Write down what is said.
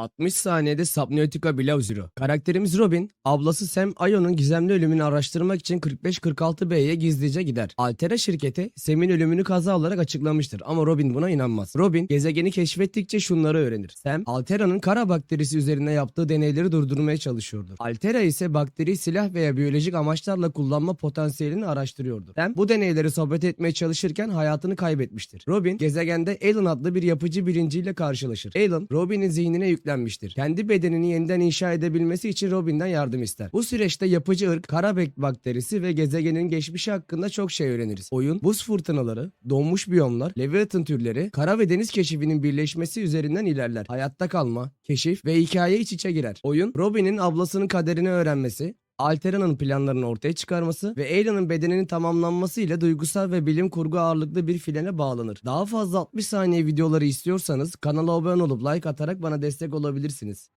60 saniyede Subnautica Below Zero. Karakterimiz Robin, ablası Sam Ayo'nun gizemli ölümünü araştırmak için 45-46B'ye gizlice gider. Altera şirketi Sam'in ölümünü kaza olarak açıklamıştır ama Robin buna inanmaz. Robin gezegeni keşfettikçe şunları öğrenir. Sam, Altera'nın kara bakterisi üzerine yaptığı deneyleri durdurmaya çalışıyordur. Altera ise bakteriyi silah veya biyolojik amaçlarla kullanma potansiyelini araştırıyordur. Sam bu deneyleri sohbet etmeye çalışırken hayatını kaybetmiştir. Robin gezegende Alan adlı bir yapıcı bilinciyle karşılaşır. Alan, Robin'in zihnine yüklenmiştir. Kendi bedenini yeniden inşa edebilmesi için Robin'den yardım ister. Bu süreçte yapıcı ırk, karabek bakterisi ve gezegenin geçmişi hakkında çok şey öğreniriz. Oyun, buz fırtınaları, donmuş biyomlar, Leviathan türleri, kara ve deniz keşifinin birleşmesi üzerinden ilerler. Hayatta kalma, keşif ve hikaye iç içe girer. Oyun, Robin'in ablasının kaderini öğrenmesi, Altera'nın planlarını ortaya çıkarması ve Alan'ın bedeninin tamamlanması ile duygusal ve bilim kurgu ağırlıklı bir filene bağlanır. Daha fazla 60 saniye videoları istiyorsanız kanala abone olup like atarak bana destek olabilirsiniz.